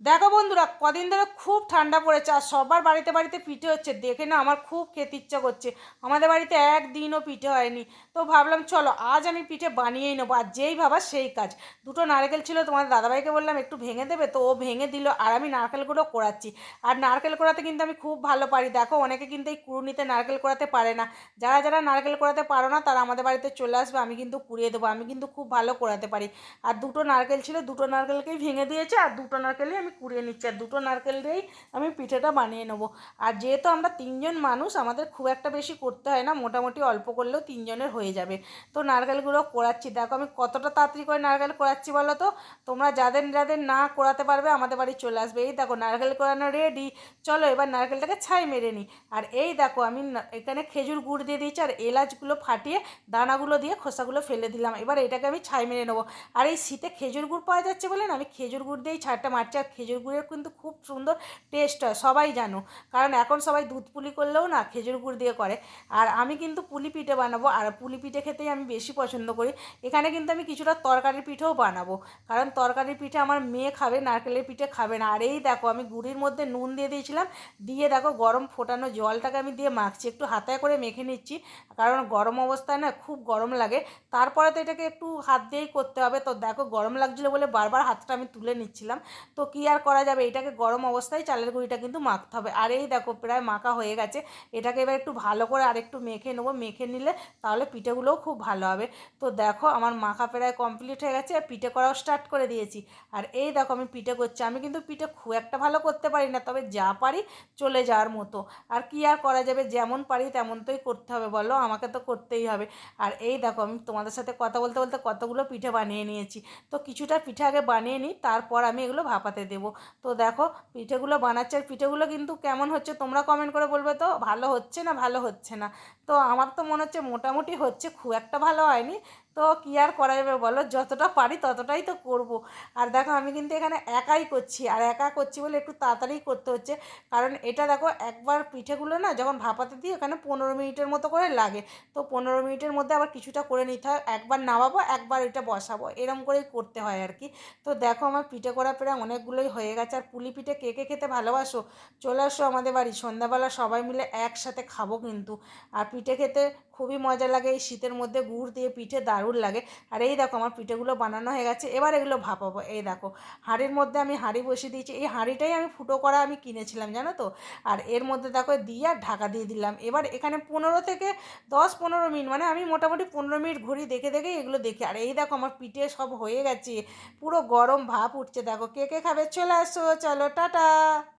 দেখো বন্ধুরা, কদিন ধরে খুব ঠান্ডা পড়েছে আর সবার বাড়িতে বাড়িতে পিঠে হচ্ছে। দেখে না আমার খুব খেতে ইচ্ছা করছে। আমাদের বাড়িতে একদিনও পিঠে হয়নি। তো ভাবলাম, চলো, আজ আমি পিঠে বানিয়েই নেব। আর যেই ভাবা সেই কাজ। দুটো নারকেল ছিল তোমার দাদাভাইকে বললাম, একটু ভেঙে দেবে? তো ও ভেঙে দিল আর আমি নারকেলগুলো কোড়াচ্ছি আর নারকেল কোড়াতে কিন্তু আমি খুব ভালো পারি। দেখো, অনেকে কিন্তু এই কুড়ুনিতে নারকেল কোড়াতে পারে না। যারা যারা নারকেল কোড়াতে পারো না, তারা আমাদের বাড়িতে চলে আসবে, আমি কিন্তু কুড়িয়ে দেবো। আমি কিন্তু খুব ভালো কোড়াতে পারি। আর দুটো নারকেল ছিল, দুটো নারকেলকেই ভেঙে দিয়েছে, আর দুটো নারকেলই আমি কুড়িয়ে নিচ্ছি আর দুটো নারকেল দিয়েই আমি পিঠেটা বানিয়ে নেব। আর যেহেতু আমরা তিনজন মানুষ, আমাদের খুব একটা বেশি করতে হয় না, মোটামুটি অল্প করলেও তিনজনের হয়ে যাবে। তো নারকেলগুলো কোড়াচ্ছি। দেখো আমি কতটা তাড়াতাড়ি করে নারকেল কোড়াচ্ছি বলো তো? তোমরা যাদের যাদের না কোড়াতে পারবে, আমাদের বাড়ি চলে আসবে। এই দেখো নারকেল কোড়ানো রেডি চলো এবার নারকেলটাকে ছাই মেরে নিই। আর এই দেখো আমি এখানে খেজুর গুড় দিয়ে দিয়েছি আর এলাচগুলো ফাটিয়ে দানাগুলো দিয়ে খোসাগুলো ফেলে দিলাম। এবার এটাকে আমি ছাই মেরে নেব। আর এই শীতে খেজুর গুড় পাওয়া যাচ্ছে বলে না, আমি খেজুর গুড় দিয়েই ছাড়টা মারছি। আর খেজুর গুড়ের কিন্তু খুব সুন্দর টেস্ট হয়, সবাই জানো। কারণ এখন সবাই দুধ পুলি করলেও না খেজুর গুড় দিয়ে করে। আর আমি কিন্তু পুলি পিঠে বানাবো, আর পুলি পিঠে খেতেই আমি বেশি পছন্দ করি। এখানে কিন্তু আমি কিছুটা তরকারির পিঠেও বানাবো, কারণ তরকারির পিঠে আমার মেয়ে খাবে, নারকেলের পিঠে খাবে না। আর এই দেখো, আমি গুড়ির মধ্যে নুন দিয়ে দিয়েছিলাম, দিয়ে দেখো গরম ফোটানো জলটাকে আমি দিয়ে মাখছি। একটু হাতায় করে মেখে নিচ্ছি, কারণ গরম অবস্থায় না খুব গরম লাগে। তারপরে তো এটাকে একটু হাত দিয়েই করতে হবে। তো দেখো গরম লাগছিল বলে বারবার হাতটা আমি তুলে নিচ্ছিলাম। তো কী আর করা যাবে, এটাকে গরম অবস্থায় চালের গুঁড়িটা কিন্তু মাখতে হবে। আর এই দেখো, প্রায় মাখা হয়ে গেছে। এটাকে এবার একটু ভালো করে আর একটু মেখে নেব। মেখে নিলে তাহলে পিঠেগুলোও খুব ভালো হবে। তো দেখো, আমার মাখা প্রায় কমপ্লিট হয়ে গেছে। আর পিঠে করাও স্টার্ট করে দিয়েছি। আর এই দেখো, আমি পিঠে করছি। আমি কিন্তু পিঠে খুব একটা ভালো করতে পারি না, তবে যা পারি চলে যাওয়ার মতো। আর কি আর করা যাবে? যেমন পারি তেমন তোই করতে হবে। বলো, আমাকে তো করতেই হবে। আর এই দেখো, আমি তোমাদের সাথে কথা বলতে বলতে কতগুলো পিঠে বানিয়ে নিয়েছি। তো কিছুটা পিঠে আগে বানিয়ে নিই, তারপর আমি এগুলো ভাপাতে দেবো। তো দেখো, পিঠেগুলো বানাচ্ছে, আর পিঠেগুলো কিন্তু কেমন হচ্ছে তোমরা কমেন্ট করে বলবে তো, ভালো হচ্ছে না, ভালো হচ্ছে না? তো আমার তো মনে হচ্ছে মোটামুটি হচ্ছে, খুব একটা ভালো হয়নি। তো কী আর করা যাবে বলো? যতটা পারি ততটাই তো করব। আর দেখো আমি কিন্তু এখানে একাই করছি। আর একা করছি বলে একটু তাড়াতাড়ি করতে হচ্ছে। কারণ এটা দেখো একবার পিঠেগুলো না যখন ভাপাতে দিই ওখানে পনেরো মিনিটের মতো করে লাগে। তো পনেরো মিনিটের মধ্যে আবার কিছুটা করে নিতে হয়। একবার নামাবো, একবার এটা বসাবো। এরম করেই করতে হয় আর কি। তো দেখো আমার পিঠে করা প্রায় অনেকগুলোই হয়ে গেছে। আর পুলি পিঠে কে কে খেতে ভালোবাসো? চলে আসো আমাদের বাড়ি। সন্ধ্যাবেলা সবাই মিলে একসাথে খাব কিন্তু। আর পিঠে খেতে খুবই মজা লাগে। এই শীতের মধ্যে গুড় দিয়ে পিঠে দারুণ লাগে। আর এই দেখো আমার পিঠেগুলো বানানো হয়ে গেছে, এবার এগুলো ভাপাবো। এই দেখো, হাঁড়ির মধ্যে আমি হাঁড়ি বসিয়ে দিয়েছি। এই হাঁড়িটাই আমি ফুটো করা আমি কিনেছিলাম, জানো তো? আর এর মধ্যে দেখো দিয়ে আর ঢাকা দিয়ে দিলাম। এবার এখানে পনেরো থেকে দশ পনেরো মিনিট মানে আমি মোটামুটি পনেরো মিনিট ঘড়ি দেখে দেখে এগুলো দেখি। আর এই দেখো আমার পিঠে সব হয়ে গেছে, পুরো গরম ভাপ উঠছে। দেখো কে কে খাবে চলে আসো, চলো, টাটা!